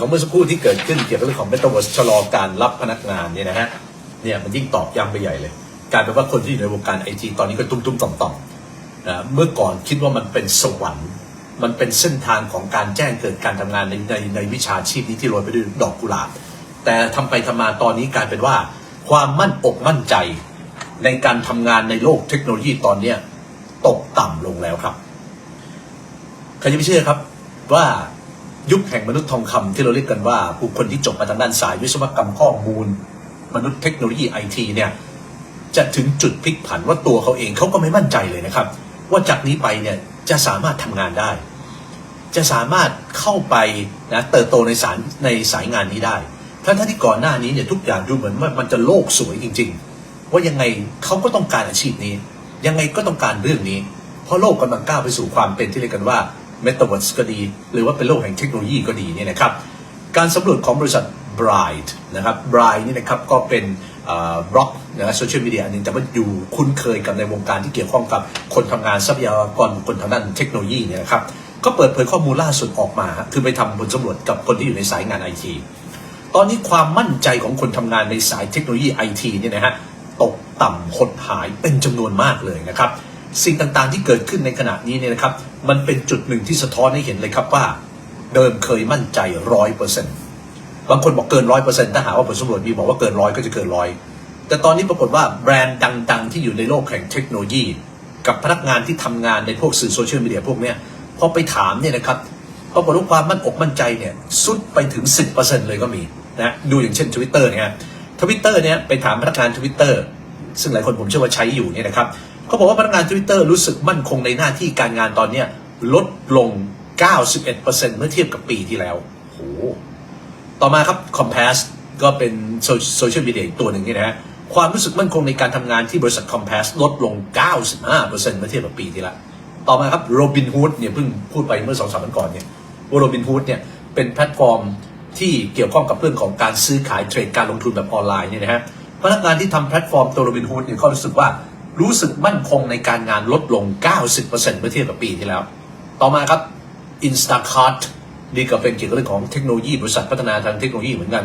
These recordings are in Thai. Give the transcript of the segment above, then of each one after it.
ของเมื่อสักครู่ที่เกิดขึ้นเกี่ยวกับเรื่องของ Metaverse ชะลอการรับพนักงานเนี่ยนะฮะเนี่ยมันยิ่งตอกย้ำไปใหญ่เลยกลายเป็นว่าคนที่อยู่ในวงการไอทีตอนนี้ก็ตุ้มๆต่อมๆนะเมื่อก่อนคิดว่ามันเป็นสวรรค์ มันเป็นเส้นทางของการแจ้งเกิดการทำงานในในในวิชาชีพนี้ที่โรยไปด้วยดอกกุหลาบแต่ทำไปทำมาตอนนี้กลายเป็นว่า ความมั่นอกมั่นใจ ในการทำงานในโลกเทคโนโลยีตอนเนี้ตกต่ำลงแล้วครับใครจะไม่เชื่อครับว่า ยุคแห่งมนุษย์ทองคำที่เราเรียกกันว่าบุคคลที่จบมาทางด้านสายวิศวกรรมข้อมูล มนุษย์เทคโนโลยีไอทีเนี่ยจะถึงจุดพลิกผันว่าตัวเขาเองเขาก็ไม่มั่นใจเลยนะครับ ว่าจากนี้ไปเนี่ยจะสามารถทำงานได้ จะสามารถเข้าไปนะเติบโตในสารในสายงานนี้ได้ทั้งที่ก่อนหน้านี้เนี่ยทุกอย่างดูเหมือนว่ามันจะโลกสวยจริง ๆ ว่ายังไงเขาก็ต้องการอาชีพนี้ ยังไงก็ต้องการเรื่องนี้ เพราะโลกกำลังก้าวไปสู่ความเป็นที่เรียกกันว่า Metaverse ก็ดี หรือว่าเป็นโลกแห่งเทคโนโลยีก็ดีเนี่ยนะครับการสำรวจของบริษัท Bright นะครับ Bright นี่นะครับก็เป็นบล็อกนะโซเชียลมีเดียอันหนึงแต่ว่าอยู่คุ้นเคยกับในวงการที่เกี่ยวข้องกับคนทำงานทรัพยากรบุคคลทางด้านเทคโนโลยีเนี่ยนะครับก็เปิดเผยข้อมูลล่าสุดออกมา คือไปทำผลสำรวจกับคนที่อยู่ในสายงานไอทีตอนนี้ความมั่นใจของคนทำงานในสายเทคโนโลยีไอทีเนี่ยนะฮะตกต่ำหดหายเป็นจำนวนมากเลยนะครับ สิ่งต่างๆที่เกิดขึ้นในขณะนี้เนี่ยนะครับ มันเป็นจุดหนึ่งที่สะท้อนให้เห็นเลยครับว่า เดิมเคยมั่นใจร้อยเปอร์เซ็นต์บางคนบอกเกินร้อยเปอร์เซ็นต์ถ้าหาว่าผลสำรวจมีบอกว่าเกินร้อยก็จะเกินร้อยแต่ตอนนี้ปรากฏว่าแบรนด์ดัง ๆ ที่อยู่ในโลกแห่งเทคโนโลยี กับพนักงานที่ทำงานในพวกสื่อโซเชียลมีเดียพวกเนี้ยพอไปถามเนี่ยนะครับปรากฏว่าความมั่นอกมั่นใจเนี่ยสุดไปถึง 10%เลยก็มีนะดูอย่างเช่น Twitter เนี่ยทวิตเตอร์เนี่ยไปถามพนักงาน Twitter ซึ่งหลายคนผมเชื่อว่าใช้อยู่เนี่ยนะครับ เขาบอกว่าพนักงาน Twitter รู้สึกมั่นคงในหน้าที่การงานตอนเนี้ยลดลง 91%เมื่อเทียบกับปีที่แล้วโอ้โหต่อมาครับ Compass ก็เป็นโซเชียลมีเดียตัวหนึ่งนี่นะฮะความรู้สึกมั่นคงในการทำงานที่บริษัท Compass ลดลง 95%เมื่อเทียบกับปีที่แล้ว ต่อมาครับ Robinhood เนี่ยเพิ่งพูดไปเมื่อสองสามวันก่อนเนี่ยว่า Robinhood เนี่ยเป็นแพลตฟอร์มที่เกี่ยวข้องกับเรื่องของการซื้อขายเทรดการลงทุนแบบออนไลน์เนี่ยนะฮะพนักงานที่ทำแพลตฟอร์มตัว Robinhood เนี่ยเขารู้สึกว่า รู้สึกมั่นคงในการงานลดลง 90%เมื่อเทียบกับปีที่แล้ว ต่อมาครับ Instacart นี่ก็เป็นเกี่ยวกับเรื่องของเทคโนโลยีบริษัทพัฒนาทางเทคโนโลยีเหมือนกัน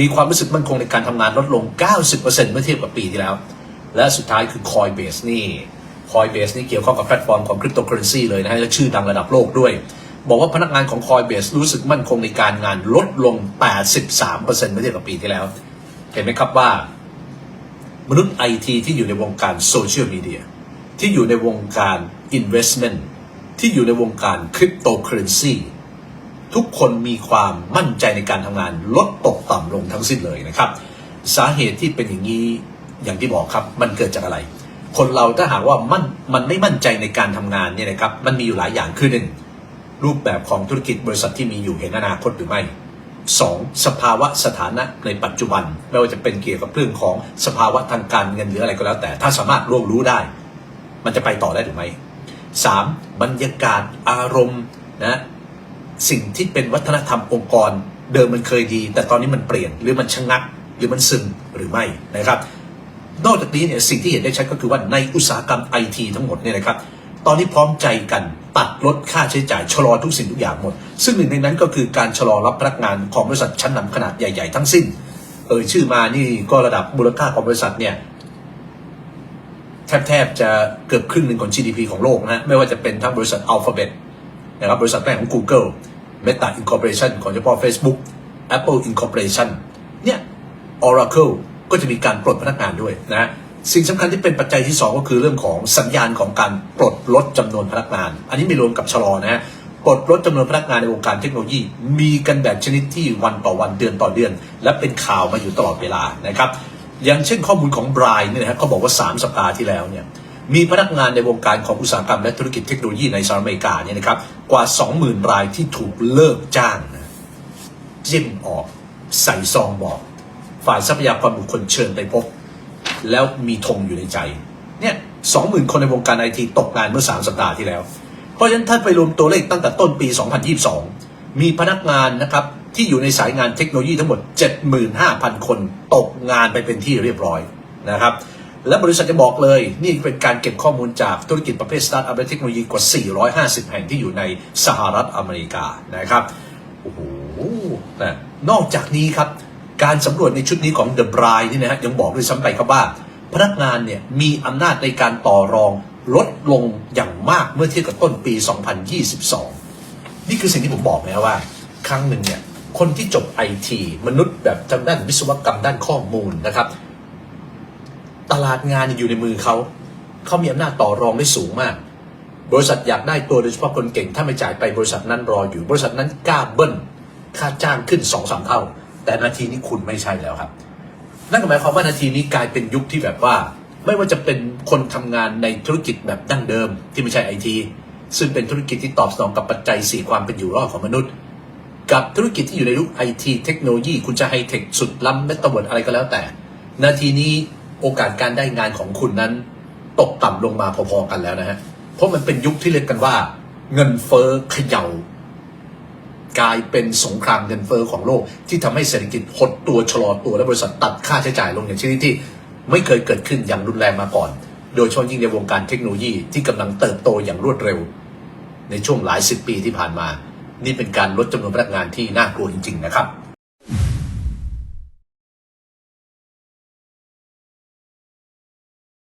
มีความรู้สึกมั่นคงในการทำงานลดลง 90%เมื่อเทียบกับปีที่แล้ว และสุดท้ายคือ Coinbase นี่ Coinbase นี่เกี่ยวข้องกับแพลตฟอร์มของคริปโตเคอเรนซีเลยนะฮะและชื่อดังระดับโลกด้วย บอกว่าพนักงานของ Coinbase รู้สึกมั่นคงในการงานลดลง 83%เมื่อเทียบกับปีที่แล้ว เห็นไหมครับว่า มนุษย์ไอทีที่อยู่ในวงการโซเชียลมีเดียที่อยู่ในวงการ Investment ที่อยู่ในวงการคริปโตเคอเรนซีทุกคนมีความมั่นใจในการทำงานลดตกต่ำลงทั้งสิ้นเลยนะครับ สาเหตุที่เป็นอย่างนี้อย่างที่บอกครับมันเกิดจากอะไร คนเราถ้าหากว่ามันมันไม่มั่นใจในการทำงานเนี่ยนะครับมันมีอยู่หลายอย่างคือหนึ่งรูปแบบของธุรกิจบริษัทที่มีอยู่เห็นอนาคตหรือไม่ สองสภาวะสถานะในปัจจุบัน ไม่ว่าจะเป็นเกี่ยวกับเรื่องของสภาวะทางการเงินหรืออะไรก็แล้วแต่ ถ้าสามารถร่วมรู้ได้ มันจะไปต่อได้หรือไม่สามบรรยากาศอารมณ์นะสิ่งที่เป็นวัฒนธรรมองค์กร เดิมมันเคยดี แต่ตอนนี้มันเปลี่ยนหรือมันชะงัก หรือมันซึมหรือไม่นะครับ นอกจากนี้เนี่ยสิ่งที่เห็นได้ชัดก็คือว่าในอุตสาหกรรมไอทีทั้งหมดเนี่ยนะครับ ตอนนี้พร้อมใจกัน ตัดลดค่าใช้จ่ายชะลอทุกสิ่งทุกอย่างหมด ซึ่งหนึ่งในนั้นก็คือการชะลอรับพนักงานของบริษัทชั้นนำขนาดใหญ่ ๆ ทั้งสิ้น เออชื่อมานี่ก็ระดับมูลค่าของบริษัทเนี่ยแทบๆจะเกือบครึ่งหนึ่งของ GDP ของโลกนะฮะไม่ว่าจะเป็นทั้งบริษัท Alphabet นะครับบริษัทแม่ของ Google Meta Incorporation ของเฉพาะ Facebook Apple Incorporation เนี่ย Oracle ก็จะมีการปลดพนักงานด้วยนะ สิ่งสำคัญที่เป็นปัจจัยที่ 2 ก็คือเรื่องของสัญญาณของการปลดลดจำนวนพนักงาน อันนี้ไม่รวมกับชะลอนะฮะปลดลดจำนวนพนักงานในวงการเทคโนโลยี มีกันแบบชนิดที่วันต่อวันเดือนต่อเดือน และเป็นข่าวมาอยู่ตลอดเวลานะครับอย่างเช่นข้อมูลของบรายเนี่ยนะฮะเขาบอกว่า 3 สัปดาห์ที่แล้วเนี่ยมีพนักงานในวงการของอุตสาหกรรมและธุรกิจเทคโนโลยีในสหรัฐอเมริกาเนี่ยนะครับกว่า 20,000 รายที่ถูกเลิกจ้างนะจิ้มออก ใส่ซองบอก ฝ่ายทรัพยากรบุคคลเชิญไปพบ แล้วมีธงอยู่ในใจ เนี่ยสองหมื่นคนในวงการไอทีตกงานเมื่อ3สัปดาห์ที่แล้ว เพราะฉะนั้นถ้าไปรวมตัวเลขตั้งแต่ต้นปี 2022 มีพนักงานนะครับที่อยู่ในสายงานเทคโนโลยีทั้งหมด 75,000 คนตกงานไปเป็นที่เรียบร้อยนะครับและบริษัทจะบอกเลย นี่เป็นการเก็บข้อมูลจากธุรกิจประเภทสตาร์ทอัพและเทคโนโลยีกว่า 450 แห่งที่อยู่ในสหรัฐอเมริกานะครับโอ้โหนะนอกจากนี้ครับ การสำรวจในชุดนี้ของ The Bride นี่นะฮะยังบอกด้วยซ้ำไปครับว่า พนักงานเนี่ยมีอำนาจในการต่อรองลดลงอย่างมากเมื่อเทียบกับต้นปี 2022 นี่คือสิ่งที่ผมบอกนะว่า ครั้งหนึ่งเนี่ยคนที่จบไอทีมนุษย์แบบทางด้านวิศวกรรมด้านข้อมูลนะครับ ตลาดงานอยู่ในมือเขา เขามีอำนาจต่อรองได้สูงมาก บริษัทอยากได้ตัวโดยเฉพาะคนเก่ง ถ้าไม่จ่ายไปบริษัทนั้นรออยู่ บริษัทนั้นกล้าเบิ้ลค่าจ้างขึ้นสองสามเท่า แต่นาทีนี้คุณไม่ใช่แล้วครับ นั่นหมายความว่านาทีนี้กลายเป็นยุคที่แบบว่า ไม่ว่าจะเป็นคนทำงานในธุรกิจแบบดั้งเดิมที่ไม่ใช่ไอทีซึ่งเป็นธุรกิจที่ตอบสนองกับปัจจัยสี่ความเป็นอยู่รอดของมนุษย์ กับธุรกิจที่อยู่ในยุคไอทีเทคโนโลยีคุณจะไฮเทคสุดล้ำเมตาเวิร์ดอะไรก็แล้วแต่ นาทีนี้โอกาสการได้งานของคุณนั้น ตกต่ำลงมาพอๆกันแล้วนะฮะเพราะมันเป็นยุคที่เรียกกันว่า เงินเฟ้อเขย่า กลายเป็นสงครามเงินเฟอ้อของโลก ที่ทำให้เศรษฐกิจหดตัวชะลอตัวและบริษัทตัดค่าใช้จ่ายลงอย่างชนิดที่ไม่เคยเกิดขึ้นอย่างรุนแรงมาก่อน โดยเฉพาะยิ่งในวงการเทคโนโลยีที่กำลังเติบโตอย่างรวดเร็ว ในช่วงหลายสิบปีที่ผ่านมา นี่เป็นการลดจำนวนพนักงานที่น่ากลัวจริง ๆ นะครับ